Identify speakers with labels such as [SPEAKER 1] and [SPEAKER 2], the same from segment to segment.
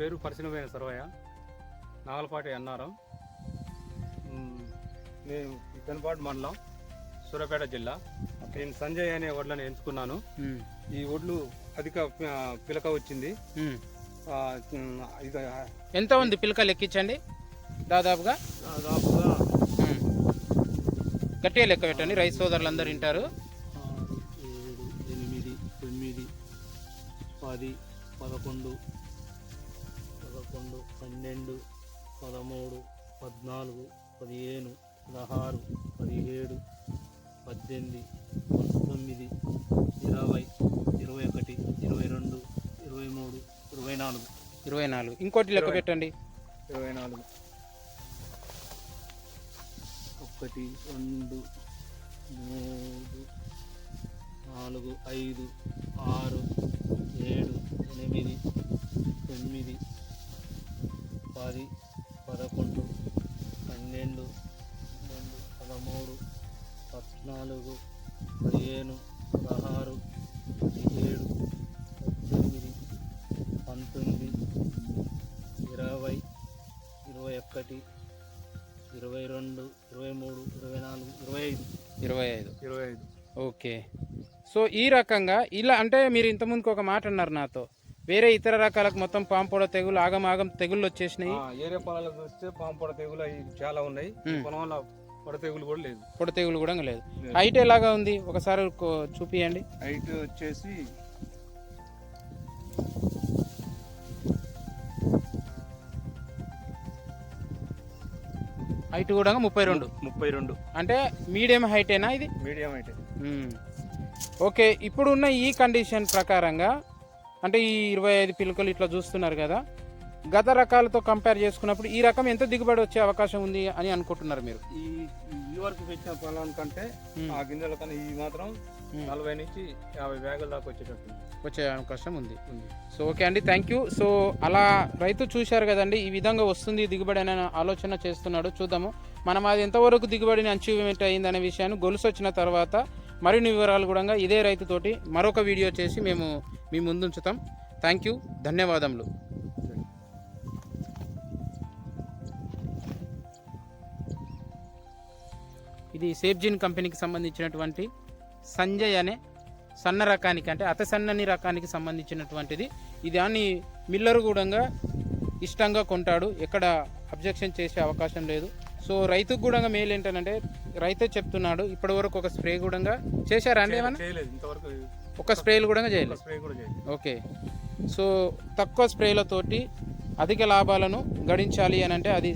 [SPEAKER 1] పేరు పరిశీలమైన సర్వయ్య. నాగలపాటి అన్నారం నేను పెనపాటు మండలం సూర్యాపేట జిల్లా. నేను సంజయ్ అనే వడ్లను ఎంచుకున్నాను. ఈ వడ్లు అధిక పిలక వచ్చింది.
[SPEAKER 2] ఎంత ఉంది పిలక లెక్కించండి దాదాపుగా?
[SPEAKER 1] దాదాపుగా.
[SPEAKER 2] గట్టిగా లెక్క పెట్టండి. రైతు సోదరులు అందరు వింటారు
[SPEAKER 3] ఎనిమిది తొమ్మిది పది పదకొండు పదకొండు పన్నెండు పదమూడు పద్నాలుగు పదిహేను పదహారు పదిహేడు పద్దెనిమిది పంతొమ్మిది ఇరవై ఇరవై ఒకటి ఇరవై రెండు ఇరవై మూడు ఇరవై నాలుగు.
[SPEAKER 2] ఇరవై నాలుగు. ఇంకోటి లెక్క. పెట్టండి.
[SPEAKER 1] ఇరవై నాలుగు.
[SPEAKER 3] ఒకటి రెండు మూడు నాలుగు ఐదు ఆరు ఏడు ఎనిమిది తొమ్మిది పది పదకొండు పన్నెండు పన్నెండు పదమూడు పద్నాలుగు పదిహేను పదహారు పదిహేడు పద్దెనిమిది పంతొమ్మిది ఇరవై ఇరవై ఒకటి ఇరవై రెండు ఇరవై మూడు ఇరవై నాలుగు ఇరవై ఐదు.
[SPEAKER 2] ఇరవై ఐదు.
[SPEAKER 1] ఇరవై ఐదు.
[SPEAKER 2] ఓకే. సో ఈ రకంగా ఇలా అంటే మీరు ఇంతకుముందుకు ఒక మాట అన్నారు నాతో. వేరే ఇతర రకాలకు మొత్తం పాంపొడ తెగులు ఆగం ఆగం తెగుళ్ళు వచ్చేసినాయి.
[SPEAKER 1] ఏరే పొలాలకు చూస్తే పాము పొడ తెగులు అవి చాలా ఉన్నాయి. పొలంలో పొడ తెగులు కూడా లేదు.
[SPEAKER 2] పొడ తెగులు కూడా లేదు. హైట్ ఎలాగా ఉంది? ఒకసారి చూపియండి.
[SPEAKER 1] హైట్ వచ్చేసి
[SPEAKER 2] హైట్ కూడా ముప్పై రెండు.
[SPEAKER 1] ముప్పై రెండు.
[SPEAKER 2] అంటే మీడియం హైటేనా ఇది?
[SPEAKER 1] మీడియం
[SPEAKER 2] మ్మ్. ఓకే ఇప్పుడున్న ఈ కండిషన్ ప్రకారంగా అంటే ఈ ఇరవై ఐదు పిలుకలు ఇట్లా చూస్తున్నారు కదా గత రకాలతో కంపేర్ చేసుకున్నప్పుడు ఈ రకం ఎంత దిగుబడి వచ్చే అవకాశం ఉంది అని అనుకుంటున్నారు మీరు
[SPEAKER 1] ఈ వరకు పెట్టిన పొలం కంటే. ఆ గింజల కన్నా ఈ మాత్రం. నలభై నుంచి యాభై బ్యాగుల దాకా వచ్చేటట్టు.
[SPEAKER 2] వచ్చే అవకాశం ఉంది సో ఓకే అండి థ్యాంక్ యూ సో అలా రైతు చూశారు కదండి ఈ విధంగా వస్తుంది దిగుబడి అనే ఆలోచన చేస్తున్నాడు చూద్దాము మనం అది ఎంతవరకు దిగుబడిని అచీవ్మెంట్ అయింది అనే విషయాన్ని గొలుసు వచ్చిన తర్వాత మరిన్ని వివరాలు కూడా ఇదే రైతుతోటి మరొక వీడియో చేసి మేము మీ ముందుంచుతాం. థ్యాంక్ యూ ధన్యవాదములు. ఇది సేఫ్జిన్ కంపెనీకి సంబంధించినటువంటి సంజయ్ అనే సన్న రకానికి అంటే అత సన్నని రకానికి సంబంధించినటువంటిది. ఇది దాన్ని మిల్లర్ కూడా ఇష్టంగా కొంటాడు. ఎక్కడ అబ్జెక్షన్ చేసే అవకాశం లేదు. సో రైతుకు కూడా మేలు ఏంటంటే రైతే చెప్తున్నాడు ఇప్పటి వరకు ఒక స్ప్రే కూడా చేశారా అండి ఏమన్నా? ఒక స్ప్రేలు
[SPEAKER 1] కూడా చేయలేదు.
[SPEAKER 2] ఓకే. సో తక్కువ స్ప్రేలతోటి అధిక లాభాలను గడించాలి అని అంటే అది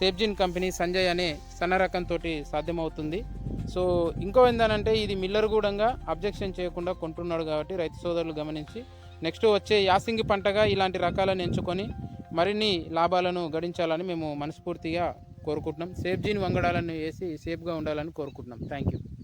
[SPEAKER 2] సేఫ్జిన్ కంపెనీ సంజయ్ అనే సన్న రకంతో సాధ్యమవుతుంది. సో ఇంకో ఏందనంటే ఇది మిల్లర్ కూడా అబ్జెక్షన్ చేయకుండా కొంటున్నాడు కాబట్టి రైతు సోదరులు గమనించి నెక్స్ట్ వచ్చే యాసింగి పంటగా ఇలాంటి రకాలను ఎంచుకొని మరిన్ని లాభాలను గడించాలని మేము మనస్ఫూర్తిగా కోరుకుంటున్నాం. సేఫ్జీని వంగడాలను వేసి సేఫ్గా ఉండాలని కోరుకుంటున్నాం. Thank you.